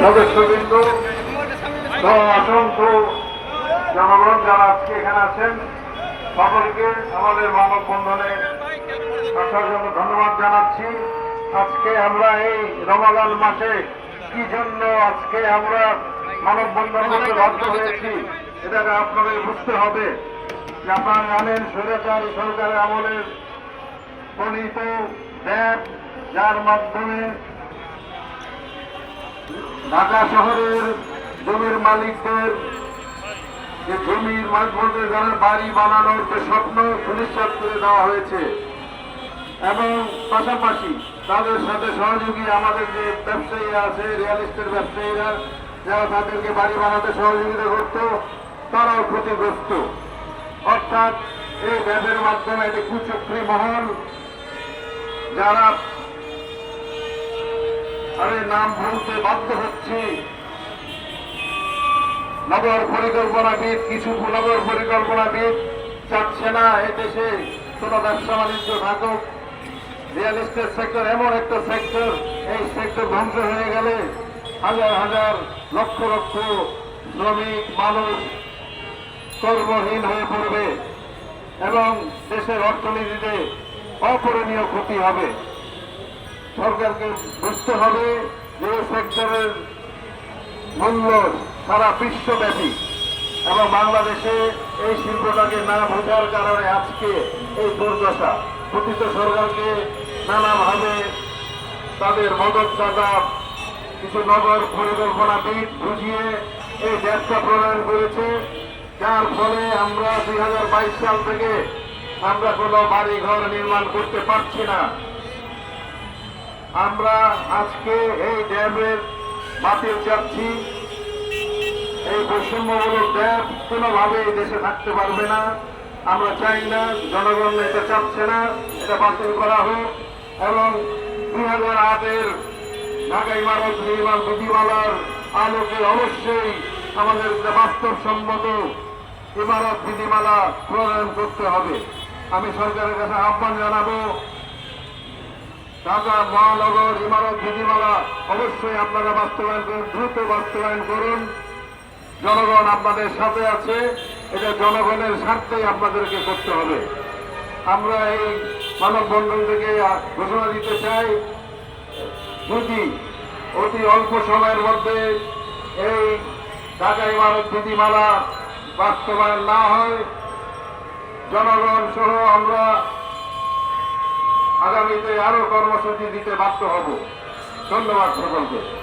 সদস্যবৃন্দ অসংখ্য জনগণ যারা আজকে এখানে আছেন, সকলকে আমাদের মানব বন্ধনে আসার জন্য ধন্যবাদ জানাচ্ছি। আজকে আমরা এই রমাদান মাসে কি জন্য আজকে আমরা মানব বন্ধন করতে বাধ্য হয়েছি, এটাকে আপনাদের বুঝতে হবে। আপনারা জানেন স্বৈরাচারী, সরকারের আমলের প্রণীত ব্যাপ যার মাধ্যমে ঢাকা শহরের জমির মালিকদের যে জমির মালিকদের যারা বাড়ি বানানোর যে স্বপ্ন সুনিশ্চিত করে দেওয়া হয়েছে, এবং পাশাপাশি তাদের সাথে সহযোগী আমাদের যে ব্যবসায়ীরা আছে রিয়েল এস্টেট ব্যবসায়ীরা, যারা তাদেরকে বাড়ি বানাতে সহযোগিতা করত, তারাও ক্ষতিগ্রস্ত। অর্থাৎ এই ব্যাপের মাধ্যমে একটি কুচক্রী মহল, যারা আমি নাম বলতে বাধ্য হচ্ছি। নগর পরিকল্পনাবিদ, কিছু নগর পরিকল্পনাবিদ চাচ্ছে না এ দেশে। কোনো ব্যবসা বাণিজ্য থাকুক। রিয়েল এস্টেট সেক্টর এমন একটা সেক্টর, এই সেক্টর ধ্বংস হয়ে গেলে হাজার হাজার লক্ষ লক্ষ শ্রমিক, মানুষ কর্মহীন হয়ে পড়বে এবং দেশের অর্থনীতিতে অপূরণীয় ক্ষতি হবে। সরকারকে বুঝতে হবে যে সেক্টরের মূল্য সারা বিশ্বব্যাপী এবং বাংলাদেশে এই শিল্পটাকে না বোঝার কারণে আজকে এই দুর্দশা। প্রতিত সরকারকে নানাভাবে তাদের মদত মদতদাতা কিছু নগর পরিকল্পনাবিদ বুঝিয়ে এই ব্যবসা প্রণয়ন করেছে। যার ফলে আমরা দুই হাজার বাইশ সাল থেকে আমরা কোনো বাড়ি ঘর নির্মাণ করতে পারছি না। আমরা আজকে এই ড্যামের বাতিল চাচ্ছি এই বৈষম্যমূলক ড্যাম কোনোভাবে এই দেশে থাকতে পারবে না। আমরা চাই না জনগণ এটা চাচ্ছে না, এটা বাতিল করা হোক। এবং দুই হাজার আটের ঢাকা ইমারত নির্মাণ বিধিমালার আলোকে অবশ্যই আমাদের বাস্তবসম্মত ইমারত বিধিমালা প্রণয়ন করতে হবে। আমি সরকারের কাছে আহ্বান জানাব ঢাকা মহানগর ইমারত বিধিমালা অবশ্যই আপনারা বাস্তবায়ন করুন, দ্রুত বাস্তবায়ন করুন। জনগণ আপনাদের সাথে আছে, এটা জনগণের স্বার্থেই আপনাদেরকে করতে হবে। আমরা এই মানববন্ধন থেকে ঘোষণা দিতে চাই যদি অতি অল্প সময়ের মধ্যে এই ঢাকা ইমারত বিধিমালা বাস্তবায়ন না হয়। জনগণ সহ আমরা আগামীতে আরও কর্মসূচি দিতে বাধ্য হব। ধন্যবাদ সকলকে।